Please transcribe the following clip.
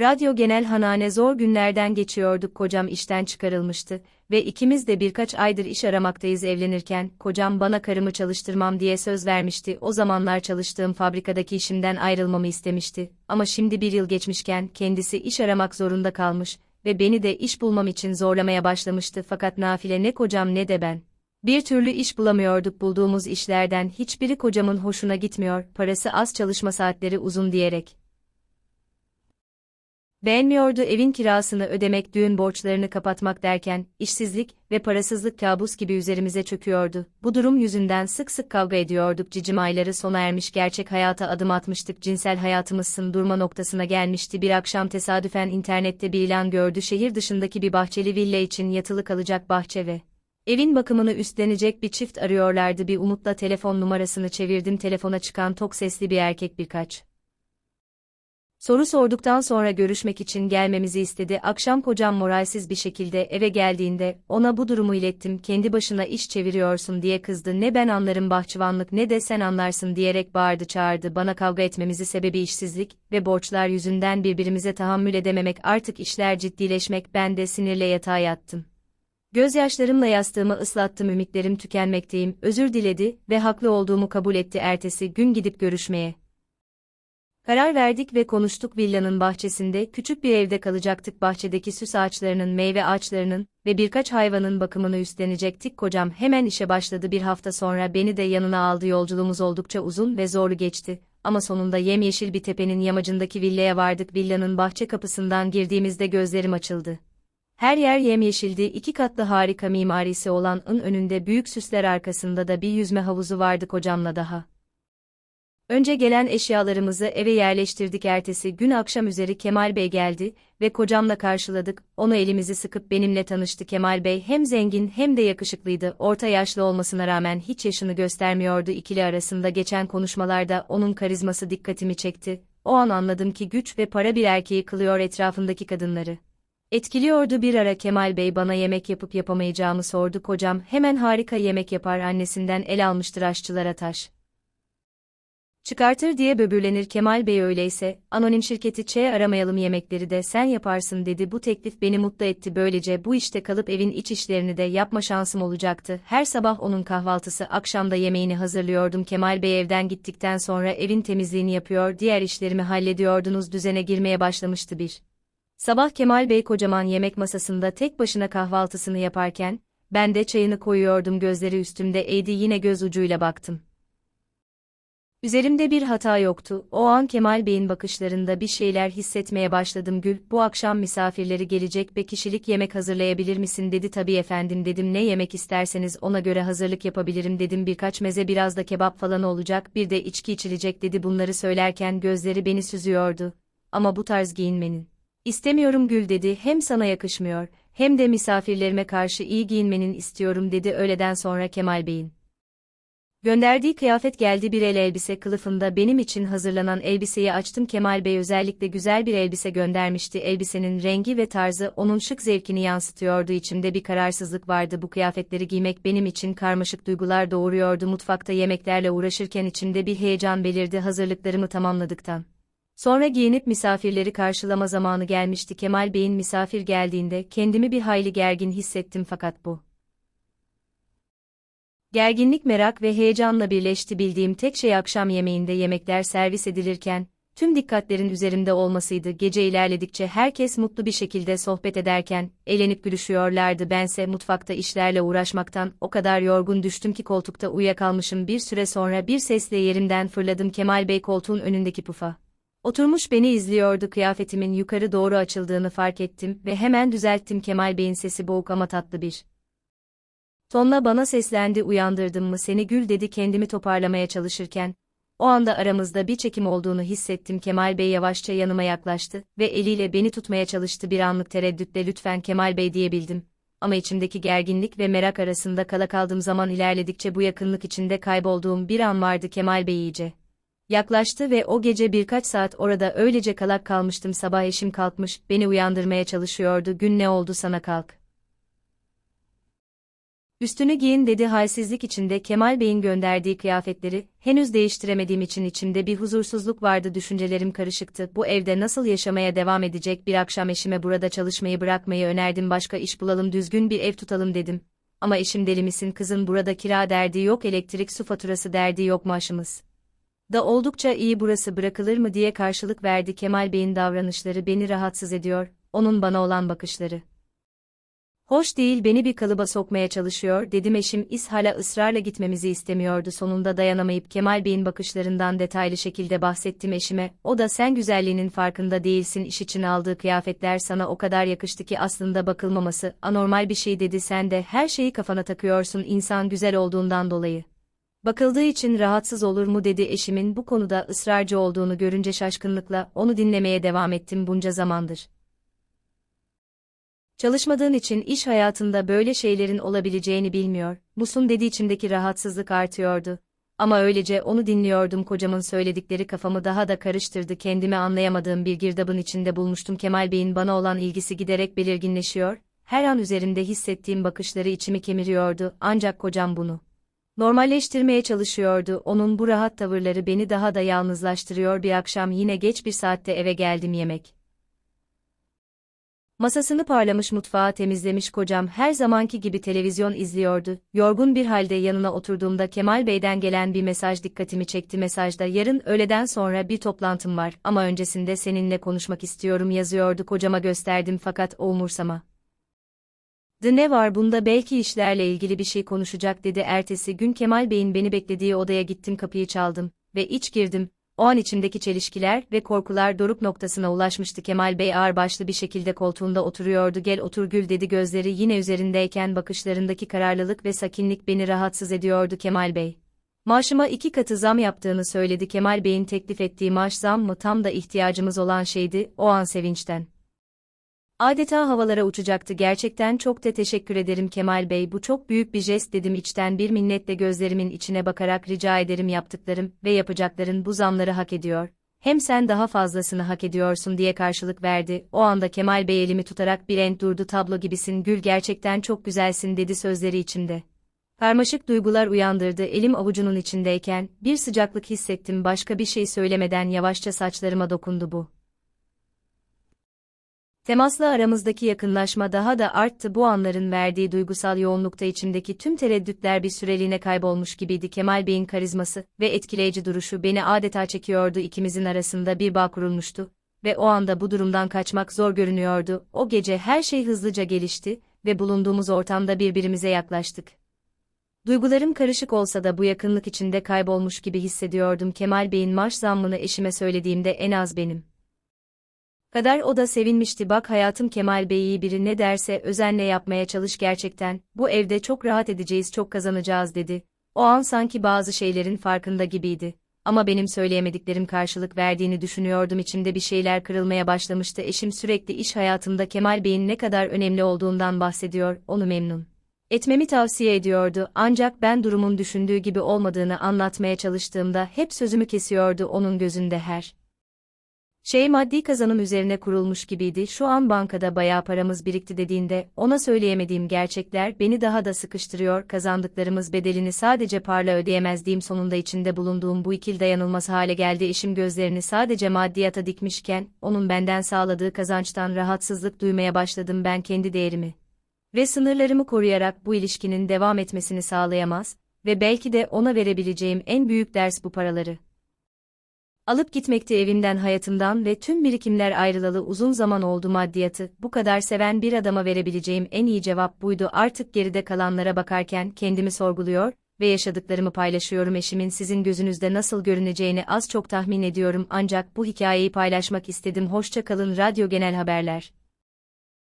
Radyo genel hanane zor günlerden geçiyorduk kocam işten çıkarılmıştı ve ikimiz de birkaç aydır iş aramaktayız evlenirken kocam bana karımı çalıştırmam diye söz vermişti o zamanlar çalıştığım fabrikadaki işimden ayrılmamı istemişti ama şimdi bir yıl geçmişken kendisi iş aramak zorunda kalmış ve beni de iş bulmam için zorlamaya başlamıştı fakat nafile ne kocam ne de ben. Bir türlü iş bulamıyorduk bulduğumuz işlerden hiçbiri kocamın hoşuna gitmiyor parası az çalışma saatleri uzun diyerek. Beğenmiyordu evin kirasını ödemek, düğün borçlarını kapatmak derken, işsizlik ve parasızlık kabus gibi üzerimize çöküyordu. Bu durum yüzünden sık sık kavga ediyorduk. Cicim ayları sona ermiş gerçek hayata adım atmıştık. Cinsel hayatımızın durma noktasına gelmişti. Bir akşam tesadüfen internette bir ilan gördü. Şehir dışındaki bir bahçeli villa için yatılı kalacak bahçe ve Evin bakımını üstlenecek bir çift arıyorlardı bir umutla telefon numarasını çevirdim telefona çıkan tok sesli bir erkek birkaç. Soru sorduktan sonra görüşmek için gelmemizi istedi. Akşam kocam moralsiz bir şekilde eve geldiğinde ona bu durumu ilettim. Kendi başına iş çeviriyorsun diye kızdı. Ne ben anlarım bahçıvanlık ne de sen anlarsın diyerek bağırdı çağırdı. Bana kavga etmemizi sebebi işsizlik ve borçlar yüzünden birbirimize tahammül edememek artık işler ciddileşmek ben de sinirle yatağa yattım. Gözyaşlarımla yastığımı ıslattım ümitlerim tükenmekteyim, özür diledi ve haklı olduğumu kabul etti ertesi gün gidip görüşmeye. Karar verdik ve konuştuk villanın bahçesinde küçük bir evde kalacaktık. Bahçedeki süs ağaçlarının meyve ağaçlarının ve birkaç hayvanın bakımını üstlenecektik. Kocam hemen işe başladı. Bir hafta sonra beni de yanına aldı. Yolculuğumuz oldukça uzun ve zorlu geçti. Ama sonunda yemyeşil bir tepenin yamacındaki villaya vardık. Villanın bahçe kapısından girdiğimizde gözlerim açıldı. Her yer yemyeşildi, iki katlı harika mimarisi olan ın önünde büyük süsler arkasında da bir yüzme havuzu vardı kocamla daha. Önce gelen eşyalarımızı eve yerleştirdik. Ertesi gün akşam üzeri Kemal Bey geldi ve kocamla karşıladık, onu elimizi sıkıp benimle tanıştı. Kemal Bey hem zengin hem de yakışıklıydı, orta yaşlı olmasına rağmen hiç yaşını göstermiyordu. İkili arasında geçen konuşmalarda onun karizması dikkatimi çekti, o an anladım ki güç ve para bir erkeği kılıyor etrafındaki kadınları. Etkiliyordu bir ara Kemal Bey bana yemek yapıp yapamayacağımı sordu. Kocam hemen harika yemek yapar annesinden el almıştır aşçılara taş. Çıkartır diye böbürlenir Kemal Bey öyleyse, anonim şirketi Ç aramayalım yemekleri de sen yaparsın dedi bu teklif beni mutlu etti böylece bu işte kalıp evin iç işlerini de yapma şansım olacaktı. Her sabah onun kahvaltısı akşamda yemeğini hazırlıyordum Kemal Bey evden gittikten sonra evin temizliğini yapıyor diğer işlerimi hallediyordunuz düzene girmeye başlamıştı bir. Sabah Kemal Bey kocaman yemek masasında tek başına kahvaltısını yaparken, ben de çayını koyuyordum gözleri üstümde eğdi yine göz ucuyla baktım. Üzerimde bir hata yoktu, o an Kemal Bey'in bakışlarında bir şeyler hissetmeye başladım. Gül, bu akşam misafirleri gelecek ve kişilik yemek hazırlayabilir misin? dedi. Tabii efendim dedim. Ne yemek isterseniz ona göre hazırlık yapabilirim dedim. Birkaç meze biraz da kebap falan olacak bir de içki içilecek dedi. Bunları söylerken gözleri beni süzüyordu. Ama bu tarz giyinmenin. İstemiyorum Gül dedi. Hem sana yakışmıyor, hem de misafirlerime karşı iyi giyinmenin istiyorum dedi. Öğleden sonra Kemal Bey'in. Gönderdiği kıyafet geldi bir el elbise kılıfında benim için hazırlanan elbiseyi açtım. Kemal Bey özellikle güzel bir elbise göndermişti. Elbisenin rengi ve tarzı onun şık zevkini yansıtıyordu. İçimde bir kararsızlık vardı. Bu kıyafetleri giymek benim için karmaşık duygular doğuruyordu. Mutfakta yemeklerle uğraşırken içimde bir heyecan belirdi. Hazırlıklarımı tamamladıktan. Sonra giyinip misafirleri karşılama zamanı gelmişti. Kemal Bey'in misafir geldiğinde kendimi bir hayli gergin hissettim fakat bu Gerginlik merak ve heyecanla birleşti bildiğim tek şey akşam yemeğinde yemekler servis edilirken, tüm dikkatlerin üzerimde olmasıydı. Gece ilerledikçe herkes mutlu bir şekilde sohbet ederken, eğlenip gülüşüyorlardı. Bense mutfakta işlerle uğraşmaktan o kadar yorgun düştüm ki koltukta uyuyakalmışım. Bir süre sonra bir sesle yerimden fırladım Kemal Bey koltuğun önündeki pufa. Oturmuş beni izliyordu kıyafetimin yukarı doğru açıldığını fark ettim ve hemen düzelttim Kemal Bey'in sesi boğuk ama tatlı bir. Tonla bana seslendi uyandırdım mı seni gül dedi kendimi toparlamaya çalışırken, o anda aramızda bir çekim olduğunu hissettim Kemal Bey yavaşça yanıma yaklaştı ve eliyle beni tutmaya çalıştı bir anlık tereddütle lütfen Kemal Bey diyebildim. Ama içimdeki gerginlik ve merak arasında kala kaldığım zaman ilerledikçe bu yakınlık içinde kaybolduğum bir an vardı Kemal Bey iyice. Yaklaştı ve o gece birkaç saat orada öylece kalak kalmıştım sabah eşim kalkmış, beni uyandırmaya çalışıyordu gün ne oldu sana kalk. Üstünü giyin dedi halsizlik içinde Kemal Bey'in gönderdiği kıyafetleri, henüz değiştiremediğim için içimde bir huzursuzluk vardı düşüncelerim karışıktı. Bu evde nasıl yaşamaya devam edecek bir akşam eşime burada çalışmayı bırakmayı önerdim başka iş bulalım düzgün bir ev tutalım dedim. Ama eşim deli misin kızın burada kira derdi yok elektrik su faturası derdi yok maaşımız. Da oldukça iyi burası bırakılır mı diye karşılık verdi Kemal Bey'in davranışları beni rahatsız ediyor, onun bana olan bakışları. Hoş değil beni bir kalıba sokmaya çalışıyor. dedim. Eşim İshal'a ısrarla gitmemizi istemiyordu. Sonunda dayanamayıp Kemal Bey'in bakışlarından detaylı şekilde bahsettim eşime, o da sen güzelliğinin farkında değilsin iş için aldığı kıyafetler sana o kadar yakıştı ki aslında bakılmaması. Anormal bir şey dedi. Sen de her şeyi kafana takıyorsun insan güzel olduğundan dolayı. Bakıldığı için rahatsız olur mu? dedi eşimin. Bu konuda ısrarcı olduğunu görünce şaşkınlıkla onu dinlemeye devam ettim bunca zamandır. Çalışmadığın için iş hayatında böyle şeylerin olabileceğini bilmiyor, musun dedi içimdeki rahatsızlık artıyordu. Ama öylece onu dinliyordum kocamın söyledikleri kafamı daha da karıştırdı kendimi anlayamadığım bir girdabın içinde bulmuştum Kemal Bey'in bana olan ilgisi giderek belirginleşiyor, her an üzerinde hissettiğim bakışları içimi kemiriyordu ancak kocam bunu normalleştirmeye çalışıyordu. Onun bu rahat tavırları beni daha da yalnızlaştırıyor. Bir akşam yine geç bir saatte eve geldim yemek. Masasını parlamış mutfağı temizlemiş kocam her zamanki gibi televizyon izliyordu. Yorgun bir halde yanına oturduğumda Kemal Bey'den gelen bir mesaj dikkatimi çekti. Mesajda yarın öğleden sonra bir toplantım var ama öncesinde seninle konuşmak istiyorum yazıyordu. Kocama gösterdim fakat o umursama. De ne var bunda belki işlerle ilgili bir şey konuşacak dedi. Ertesi gün Kemal Bey'in beni beklediği odaya gittim kapıyı çaldım ve iç girdim. O an içimdeki çelişkiler ve korkular doruk noktasına ulaşmıştı. Kemal Bey ağırbaşlı bir şekilde koltuğunda oturuyordu. Gel otur gül dedi gözleri yine üzerindeyken bakışlarındaki kararlılık ve sakinlik beni rahatsız ediyordu Kemal Bey. Maaşıma iki katı zam yaptığını söyledi Kemal Bey'in teklif ettiği maaş zam mı tam da ihtiyacımız olan şeydi o an sevinçten. Adeta havalara uçacaktı gerçekten çok da teşekkür ederim Kemal Bey bu çok büyük bir jest dedim içten bir minnetle gözlerimin içine bakarak rica ederim yaptıklarım ve yapacakların bu zamları hak ediyor. Hem sen daha fazlasını hak ediyorsun diye karşılık verdi. O anda Kemal Bey elimi tutarak bir en durdu tablo gibisin gül gerçekten çok güzelsin dedi sözleri içinde. Karmaşık duygular uyandırdı elim avucunun içindeyken bir sıcaklık hissettim başka bir şey söylemeden yavaşça saçlarıma dokundu bu. Temasla aramızdaki yakınlaşma daha da arttı. Bu anların verdiği duygusal yoğunlukta içimdeki tüm tereddütler bir süreliğine kaybolmuş gibiydi. Kemal Bey'in karizması ve etkileyici duruşu beni adeta çekiyordu. İkimizin arasında bir bağ kurulmuştu ve o anda bu durumdan kaçmak zor görünüyordu, o gece her şey hızlıca gelişti ve bulunduğumuz ortamda birbirimize yaklaştık. Duygularım karışık olsa da bu yakınlık içinde kaybolmuş gibi hissediyordum. Kemal Bey'in maaş zammını eşime söylediğimde en az benim. Kadar o da sevinmişti bak hayatım Kemal Bey iyi biri ne derse özenle yapmaya çalış gerçekten, bu evde çok rahat edeceğiz çok kazanacağız dedi. O an sanki bazı şeylerin farkında gibiydi. Ama benim söyleyemediklerim karşılık verdiğini düşünüyordum. İçimde bir şeyler kırılmaya başlamıştı. Eşim sürekli iş hayatımda Kemal Bey'in ne kadar önemli olduğundan bahsediyor, onu memnun etmemi tavsiye ediyordu. Ancak ben durumun düşündüğü gibi olmadığını anlatmaya çalıştığımda hep sözümü kesiyordu onun gözünde her şey maddi kazanım üzerine kurulmuş gibiydi. Şu an bankada bayağı paramız birikti dediğinde, ona söyleyemediğim gerçekler beni daha da sıkıştırıyor. Kazandıklarımız bedelini sadece parla ödeyemezdiğim sonunda içinde bulunduğum bu ikil dayanılmaz hale geldi. Eşim gözlerini sadece maddiyata dikmişken, onun benden sağladığı kazançtan rahatsızlık duymaya başladım ben kendi değerimi. Ve sınırlarımı koruyarak bu ilişkinin devam etmesini sağlayamaz ve belki de ona verebileceğim en büyük ders bu paraları. Alıp gitmekti evimden hayatımdan ve tüm birikimler ayrılalı uzun zaman oldu maddiyatı, bu kadar seven bir adama verebileceğim en iyi cevap buydu. Artık geride kalanlara bakarken kendimi sorguluyor ve yaşadıklarımı paylaşıyorum. Eşimin sizin gözünüzde nasıl görüneceğini az çok tahmin ediyorum. Ancak bu hikayeyi paylaşmak istedim. Hoşça kalın. Radyo Genel Haberler